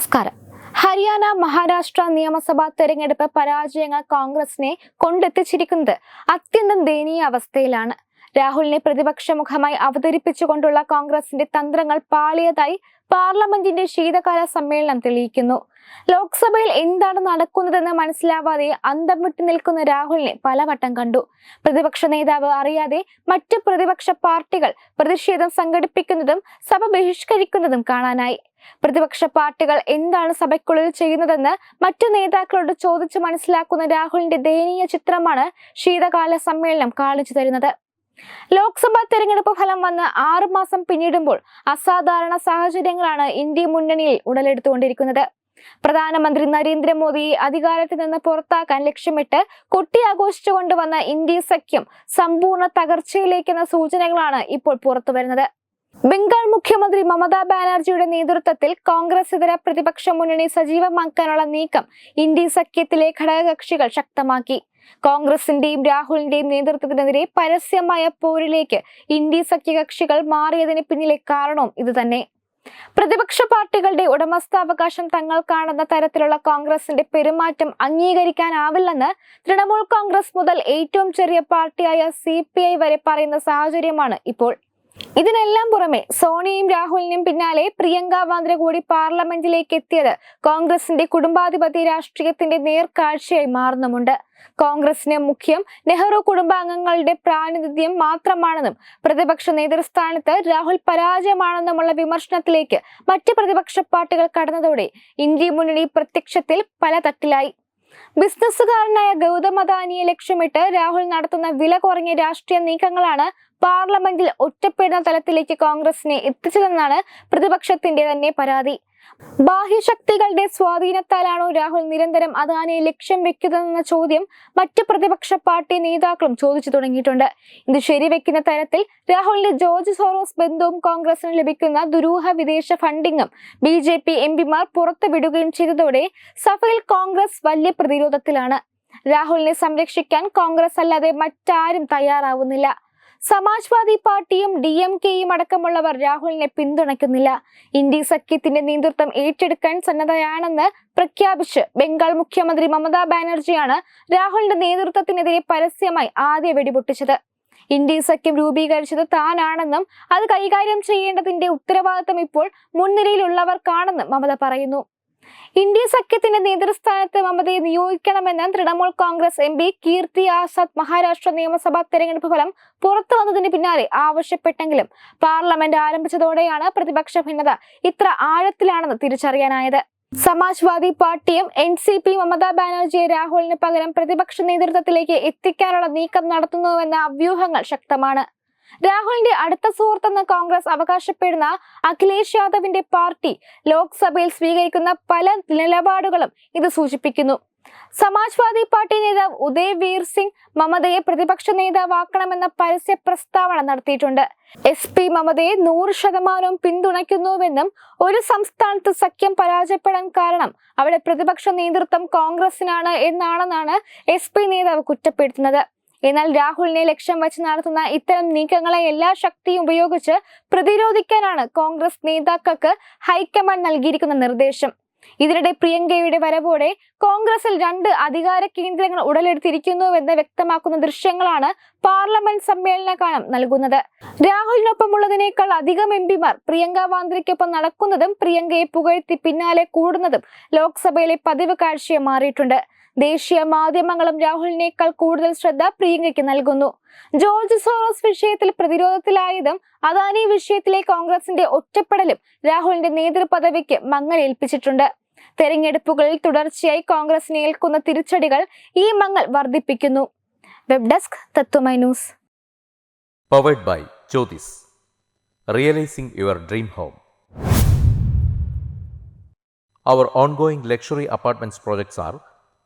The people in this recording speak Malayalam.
നമസ്കാരം. ഹരിയാന മഹാരാഷ്ട്ര നിയമസഭാ തെരഞ്ഞെടുപ്പ് പരാജയങ്ങൾ കോൺഗ്രസിനെ കൊണ്ടെത്തിച്ചിരിക്കുന്നത് അത്യന്തം ദയനീയ അവസ്ഥയിലാണ്. രാഹുലിനെ പ്രതിപക്ഷ മുഖമായി അവതരിപ്പിച്ചുകൊണ്ടുള്ള കോൺഗ്രസിന്റെ തന്ത്രങ്ങൾ പാളിയതായി പാർലമെന്റിന്റെ ശീതകാല സമ്മേളനം തെളിയിക്കുന്നു. ലോക്സഭയിൽ എന്താണ് നടക്കുന്നതെന്ന് മനസ്സിലാവാതെ അന്തം വിട്ടു നിൽക്കുന്ന രാഹുലിനെ പലവട്ടം കണ്ടു. പ്രതിപക്ഷ നേതാവ് അറിയാതെ മറ്റ് പ്രതിപക്ഷ പാർട്ടികൾ പ്രതിഷേധം സംഘടിപ്പിക്കുന്നതും സഭ ബഹിഷ്കരിക്കുന്നതും കാണാനായി. പ്രതിപക്ഷ പാർട്ടികൾ എന്താണ് സഭയ്ക്കുള്ളിൽ ചെയ്യുന്നതെന്ന് മറ്റു നേതാക്കളോട് ചോദിച്ചു മനസ്സിലാക്കുന്ന രാഹുലിന്റെ ദയനീയ ചിത്രമാണ് ശീതകാല സമ്മേളനം കാണിച്ചു തരുന്നത്. ലോക്സഭാ തെരഞ്ഞെടുപ്പ് ഫലം വന്ന് ആറു മാസം പിന്നിടുമ്പോൾ അസാധാരണ സാഹചര്യങ്ങളാണ് ഇന്ത്യ മുന്നണിയിൽ ഉടലെടുത്തുകൊണ്ടിരിക്കുന്നത്. പ്രധാനമന്ത്രി നരേന്ദ്രമോദിയെ അധികാരത്തിൽ നിന്ന് പുറത്താക്കാൻ ലക്ഷ്യമിട്ട് കൊട്ടിയാഘോഷിച്ചുകൊണ്ടുവന്ന ഇന്ത്യ സഖ്യം സമ്പൂർണ തകർച്ചയിലേക്കെന്ന സൂചനകളാണ് ഇപ്പോൾ പുറത്തുവരുന്നത്. ബംഗാൾ മുഖ്യമന്ത്രി മമതാ ബാനർജിയുടെ നേതൃത്വത്തിൽ കോൺഗ്രസ് ഇതര പ്രതിപക്ഷ മുന്നണി സജീവമാക്കാനുള്ള നീക്കം ഇന്ത്യ സഖ്യത്തിലെ ഘടകകക്ഷികൾ ശക്തമാക്കി. കോൺഗ്രസിന്റെയും രാഹുലിന്റെയും നേതൃത്വത്തിനെതിരെ പരസ്യമായ പോരിലേക്ക് ഇന്ത്യ സഖ്യകക്ഷികൾ മാറിയതിന് പിന്നിലെ കാരണവും ഇതുതന്നെ. പ്രതിപക്ഷ പാർട്ടികളുടെ ഉടമസ്ഥാവകാശം തങ്ങൾക്കാണെന്ന തരത്തിലുള്ള കോൺഗ്രസിന്റെ പെരുമാറ്റം അംഗീകരിക്കാനാവില്ലെന്ന് തൃണമൂൽ കോൺഗ്രസ് മുതൽ ഏറ്റവും ചെറിയ പാർട്ടിയായ സി വരെ പറയുന്ന സാഹചര്യമാണ് ഇപ്പോൾ. ഇതിനെല്ലാം പുറമെ സോണിയയും രാഹുലിനും പിന്നാലെ പ്രിയങ്ക വാദ്ര കൂടി പാർലമെന്റിലേക്ക് എത്തിയത് കോൺഗ്രസിന്റെ കുടുംബാധിപത്യ രാഷ്ട്രീയത്തിന്റെ നേർക്കാഴ്ചയായി മാറുന്നുമുണ്ട്. കോൺഗ്രസിന് മുഖ്യം നെഹ്റു കുടുംബാംഗങ്ങളുടെ പ്രാതിനിധ്യം മാത്രമാണെന്നും പ്രതിപക്ഷ നേതൃസ്ഥാനത്ത് രാഹുൽ പരാജയമാണെന്നുമുള്ള വിമർശനത്തിലേക്ക് മറ്റ് പ്രതിപക്ഷ പാർട്ടികൾ കടന്നതോടെ ഇന്ത്യ മുന്നണി പ്രത്യക്ഷത്തിൽ പല തട്ടിലായി. ബിസിനസ്സുകാരനായ ഗൗതം അദാനിയെ ലക്ഷ്യമിട്ട് രാഹുൽ നടത്തുന്ന വില കുറഞ്ഞ രാഷ്ട്രീയ നീക്കങ്ങളാണ് പാർലമെന്റിൽ ഒറ്റപ്പെടുന്ന തലത്തിലേക്ക് കോൺഗ്രസിനെ എത്തിച്ചതെന്നാണ് പ്രതിപക്ഷത്തിന്റെ തന്നെ പരാതി. ബാഹ്യശക്തികളുടെ സ്വാധീനത്താലാണോ രാഹുൽ നിരന്തരം അദാനിയെ ലക്ഷ്യം വെക്കുന്നതെന്ന ചോദ്യം മറ്റ് പ്രതിപക്ഷ പാർട്ടി നേതാക്കളും ചോദിച്ചു തുടങ്ങിയിട്ടുണ്ട്. ഇത് ശരിവെക്കുന്ന തരത്തിൽ രാഹുലിന്റെ ജോർജ് സോറോസ് ബന്ധവും കോൺഗ്രസിന് ലഭിക്കുന്ന ദുരൂഹ വിദേശ ഫണ്ടിങ്ങും ബി ജെ പി എം പിമാർ പുറത്തുവിടുകയും ചെയ്തതോടെ സഭയിൽ കോൺഗ്രസ് വലിയ പ്രതിരോധത്തിലാണ്. രാഹുലിനെ സംരക്ഷിക്കാൻ കോൺഗ്രസ് അല്ലാതെ മറ്റാരും തയ്യാറാവുന്നില്ല. സമാജ്വാദി പാർട്ടിയും ഡി എം കെയും അടക്കമുള്ളവർ രാഹുലിനെ പിന്തുണയ്ക്കുന്നില്ല. ഇന്ത്യ സഖ്യത്തിന്റെ നേതൃത്വം ഏറ്റെടുക്കാൻ സന്നദ്ധയാണെന്ന് പ്രഖ്യാപിച്ച് ബംഗാൾ മുഖ്യമന്ത്രി മമതാ ബാനർജിയാണ് രാഹുലിന്റെ നേതൃത്വത്തിനെതിരെ പരസ്യമായി ആദ്യ വെടിപൊട്ടിച്ചത്. ഇന്ത്യ സഖ്യം രൂപീകരിച്ചത് താനാണെന്നും അത് കൈകാര്യം ചെയ്യേണ്ടതിന്റെ ഉത്തരവാദിത്തം ഇപ്പോൾ മുൻനിരയിലുള്ളവർക്കാണെന്നും മമത പറയുന്നു. ഇന്ത്യ സഖ്യത്തിന്റെ നേതൃസ്ഥാനത്ത് മമതയെ നിയോഗിക്കണമെന്ന് തൃണമൂൽ കോൺഗ്രസ് എം പി കീർത്തി ആസാദ് മഹാരാഷ്ട്ര നിയമസഭാ തെരഞ്ഞെടുപ്പ് ഫലം പുറത്തു വന്നതിന് പിന്നാലെ ആവശ്യപ്പെട്ടെങ്കിലും പാർലമെന്റ് ആരംഭിച്ചതോടെയാണ് പ്രതിപക്ഷ ഭിന്നത ഇത്ര ആഴത്തിലാണെന്ന് തിരിച്ചറിയാനായത്. സമാജ്വാദി പാർട്ടിയും എൻ സി പി മമതാ ബാനർജിയെ രാഹുലിന് പകരം പ്രതിപക്ഷ നേതൃത്വത്തിലേക്ക് എത്തിക്കാനുള്ള നീക്കം നടത്തുന്നുവെന്ന അവ്യൂഹങ്ങൾ ശക്തമാണ്. രാഹുലിന്റെ അടുത്ത സുഹൃത്തെന്ന് കോൺഗ്രസ് അവകാശപ്പെടുന്ന അഖിലേഷ് യാദവിന്റെ പാർട്ടി ലോക്സഭയിൽ സ്വീകരിക്കുന്ന പല നിലപാടുകളും ഇത് സൂചിപ്പിക്കുന്നു. സമാജ്വാദി പാർട്ടി നേതാവ് ഉദയ് വീർ സിംഗ് മമതയെ പ്രതിപക്ഷ നേതാവാക്കണമെന്ന പരസ്യ പ്രസ്താവന നടത്തിയിട്ടുണ്ട്. എസ് പി മമതയെ നൂറ് ശതമാനവും പിന്തുണയ്ക്കുന്നുവെന്നും ഒരു സംസ്ഥാനത്ത് സഖ്യം പരാജയപ്പെടാൻ കാരണം അവിടെ പ്രതിപക്ഷ നേതൃത്വം കോൺഗ്രസിനാണ് എന്നാണെന്നാണ് എസ് പി നേതാവ് കുറ്റപ്പെടുത്തുന്നത്. എന്നാൽ രാഹുലിനെ ലക്ഷ്യം വെച്ച് നടത്തുന്ന ഇത്തരം നീക്കങ്ങളെ എല്ലാ ശക്തിയും ഉപയോഗിച്ച് പ്രതിരോധിക്കാനാണ് കോൺഗ്രസ് നേതാക്കൾക്ക് ഹൈക്കമാൻഡ് നൽകിയിരിക്കുന്ന നിർദ്ദേശം. ഇതിനിടെ പ്രിയങ്കയുടെ വരവോടെ കോൺഗ്രസിൽ രണ്ട് അധികാര കേന്ദ്രങ്ങൾ ഉടലെടുത്തിരിക്കുന്നുവെന്ന് വ്യക്തമാക്കുന്ന ദൃശ്യങ്ങളാണ് പാർലമെന്റ് സമ്മേളന കാലം നൽകുന്നത്. രാഹുലിനൊപ്പമുള്ളതിനേക്കാൾ അധികം എം പിമാർ പ്രിയങ്ക വാന്ദ്രയ്ക്കൊപ്പം നടക്കുന്നതും പ്രിയങ്കയെ പുകഴ്ത്തി പിന്നാലെ കൂടുന്നതും ലോക്സഭയിലെ പതിവ് കാഴ്ചയെ മാറിയിട്ടുണ്ട്. ദേശീയ മാധ്യമങ്ങളും രാഹുലിനേക്കാൾ കൂടുതൽ ശ്രദ്ധ പ്രിയങ്കയ്ക്ക് നൽകുന്നു. ജോർജ് സോറോസ് വിഷയത്തിൽ പ്രതിരോധത്തിലായതും അദാനി വിഷയത്തിലെ കോൺഗ്രസിന്റെ ഒറ്റപ്പെടലും രാഹുലിന്റെ നേതൃപദവിക്ക് മങ്ങലേൽപ്പിച്ചിട്ടുണ്ട്. തെരഞ്ഞെടുപ്പുകളിൽ തുടർച്ചയായി കോൺഗ്രസിനെ ഏൽക്കുന്ന തിരിച്ചടികൾ ഈ മങ്ങൽ വർദ്ധിപ്പിക്കുന്നു. Web desk Tatvamayi news. Powered by Jyothis realising your dream home